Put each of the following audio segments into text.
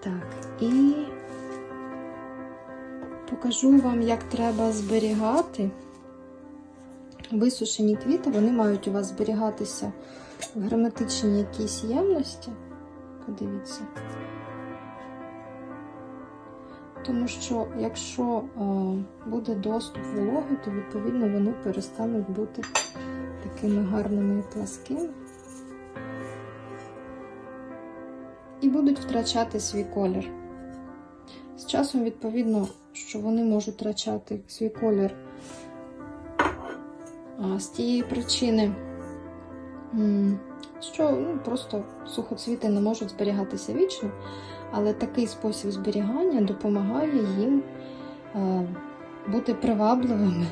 Так, і покажу вам, як треба зберігати. Висушені квіти, вони мають у вас зберігатися в герметичній якійсь ємності. Подивіться. Тому що якщо е, буде доступ вологи, то відповідно вони перестануть бути такими гарними пласкими. І будуть втрачати свій колір. З часом, відповідно, що вони можуть втрачати свій колір а, з тієї причини, що ну, просто сухоцвіти не можуть зберігатися вічно, але такий спосіб зберігання допомагає їм е, бути привабливими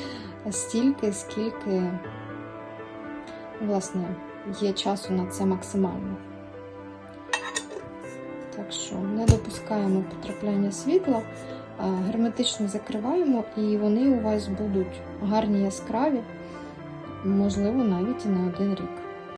стільки, скільки власне є часу на це максимально. Так що не допускаємо потрапляння світла, герметично закриваємо, і вони у вас будуть гарні яскраві, можливо, навіть і на один рік.